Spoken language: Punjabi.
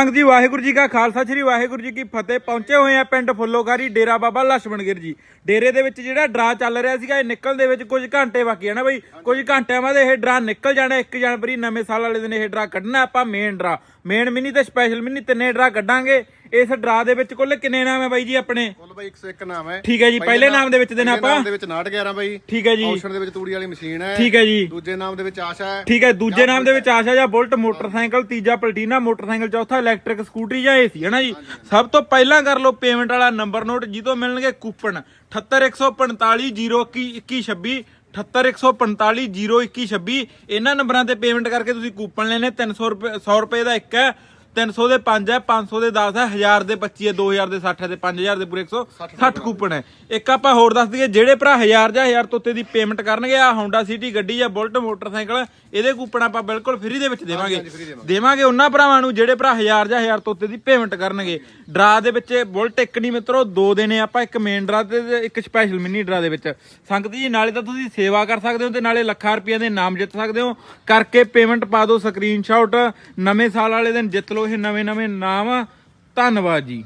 ਸੰਗਤ ਜੀ, ਵਾਹਿਗੁਰੂ ਜੀ ਕਾ ਖਾਲਸਾ, ਸ੍ਰੀ ਵਾਹਿਗੁਰੂ ਜੀ ਕੀ ਫਤਿਹ। ਪਹੁੰਚੇ ਹੋਏ ਆ ਪਿੰਡ ਫੁੱਲੋਕਾਰੀ ਡੇਰਾ ਬਾਬਾ ਲਛਮਣਗਿਰ ਜੀ। ਡੇਰੇ ਦੇ ਵਿੱਚ ਜਿਹੜਾ ਡਰਾ ਚੱਲ ਰਿਹਾ ਸੀਗਾ, ਇਹ ਨਿਕਲ ਦੇ ਵਿੱਚ ਕੁਝ ਘੰਟੇ ਬਾਕੀ ਆ ਨਾ ਬਈ। ਕੁਝ ਘੰਟਿਆਂ ਬਾਅਦ ਇਹ ਡਰਾ ਨਿਕਲ ਜਾਣਾ 1 ਜਨਵਰੀ ਨਵੇਂ ਸਾਲ ਵਾਲੇ ਦਿਨ ਇਹ ਡਰਾ ਕੱਢਣਾ ਆਪਾਂ ਮੇਨ ਡਰਾ। ਮੇਨ ਮਿੰਨੀ ਤੇ ਸਪੈਸ਼ਲ ਮਿੰਨੀ ਤਿੰਨੇ ਡਰਾ ਕੱਢਾਂਗੇ। ਇਸ ਡਰਾ ਦੇ ਵਿੱਚ ਕੁੱਲ ਕਿੰਨੇ ਨਾਮ ਹੈ ਬਾਈ ਜੀ ਆਪਣੇ? ਕੁੱਲ ਬਾਈ 101 ਨਾਮ ਹੈ। ਠੀਕ ਹੈ ਜੀ ਪਹਿਲੇ ਨਾਮ ਦੇ ਵਿੱਚ ਦੇਣਾ ਆਪਾਂ? ਨਾਮ ਦੇ ਵਿੱਚ 911 ਬਾਈ। ਠੀਕ ਹੈ ਜੀ। ਆਊਸ਼ਨ ਦੇ ਵਿੱਚ ਤੂੜੀ ਵਾਲੀ ਮਸ਼ੀਨ ਹੈ। ਠੀਕ ਹੈ ਜੀ। ਦੂਜੇ ਨਾਮ ਦੇ ਵਿੱਚ ਆਸ਼ਾ ਹੈ। ਠੀਕ ਹੈ ਦੂਜੇ ਨਾਮ ਦੇ ਵਿੱਚ ਆਸ਼ਾ ਜਾਂ ਬੁਲਟ ਮੋਟਰਸਾਈਕਲ ਤੀਜਾ ਪਲਟੀਨਾ ਮੋਟਰਸਾਈਕਲ ਚੌਥਾ ਇਲੈਕਟ੍ਰਿਕ ਸਕੂਟਰੀ ਜਾਂ ਏਸੀ ਹੈ ਨਾ ਜੀ? ਸਭ ਤੋਂ ਪਹਿਲਾਂ ਕਰ ਲਓ ਪੇਮੈਂਟ ਵਾਲਾ ਨੰਬਰ ਨੋਟ ਜਿੱਦੋਂ ਮਿਲਣਗੇ ਕੂਪਨ। 78145012126 78145012126 ਇਹਨਾਂ ਨੰਬਰਾਂ ਤੇ ਪੇਮੈਂਟ ਕਰਕੇ ਤੁਸੀਂ ਕੂਪਨ ਲੈਣੇ 300 ਰੁਪਏ 100 ਰੁਪਏ ਦਾ ਇੱਕ ਹੈ। 300 ਦੇ 5 ਹੈ 500 ਦੇ 10 ਹੈ 1000 ਦੇ 25 ਹੈ 2000 ਦੇ 60 ਹੈ ਤੇ 5000 ਦੇ ਪੂਰੇ 160 ਕੂਪਨ ਹੈ। ਇੱਕ ਆਪਾਂ ਹੋਰ ਦੱਸ ਦਈਏ ਜਿਹੜੇ ਭਰਾ 1000 ਜਾਂ 1000 ਤੋਂ ਉੱਤੇ ਦੀ ਪੇਮੈਂਟ ਕਰਨਗੇ ਆ Honda City ਗੱਡੀ ਜਾਂ ਬੁਲਟ ਮੋਟਰਸਾਈਕਲ ਇਹਦੇ ਕੂਪਨ ਆਪਾਂ ਬਿਲਕੁਲ ਫ੍ਰੀ ਦੇ ਵਿੱਚ ਦੇਵਾਂਗੇ। ਦੇਵਾਂਗੇ। ਉਹਨਾਂ ਭਰਾਵਾਂ ਨੂੰ ਜਿਹੜੇ ਭਰਾ 1000 ਜਾਂ 1000 ਤੋਂ ਉੱਤੇ ਦੀ ਪੇਮੈਂਟ ਕਰਨਗੇ। ਡਰਾ ਦੇ ਵਿੱਚ ਬੁਲਟ ਇੱਕ ਨਹੀਂ ਮਿੱਤਰੋ ਦੋ ਦੇਣੇ ਆਪਾਂ ਇੱਕ ਮੇਨ ਡਰਾ ਤੇ ਇੱਕ ਸਪੈਸ਼ਲ ਮਿਨੀ ਡਰਾ ਦੇ ਵਿੱਚ। ਸੰਗਤ ਜੀ ਨਾਲੇ ਤਾਂ ਤੁਸੀਂ ਸੇਵਾ ਕਰ ਸਕਦੇ ਹੋ ਤੇ ਨਾਲੇ ਲੱਖਾਂ ਰੁਪਈਆ ਦੇ ਨਾਮ ਜਿੱਤ ਸਕਦੇ ਹੋ। ਕਰਕੇ ਪੇਮੈਂਟ ਪਾ ਦਿਓ ਸਕਰੀਨਸ਼ਾਟ ਨਵੇਂ ਸਾਲ ਵਾਲੇ ਦਿਨ ਜਿੱਤ ਲਓ ਇਹ ਨਵੇਂ ਨਵੇਂ ਨਾਮ ਧੰਨਵਾਦ ਜੀ।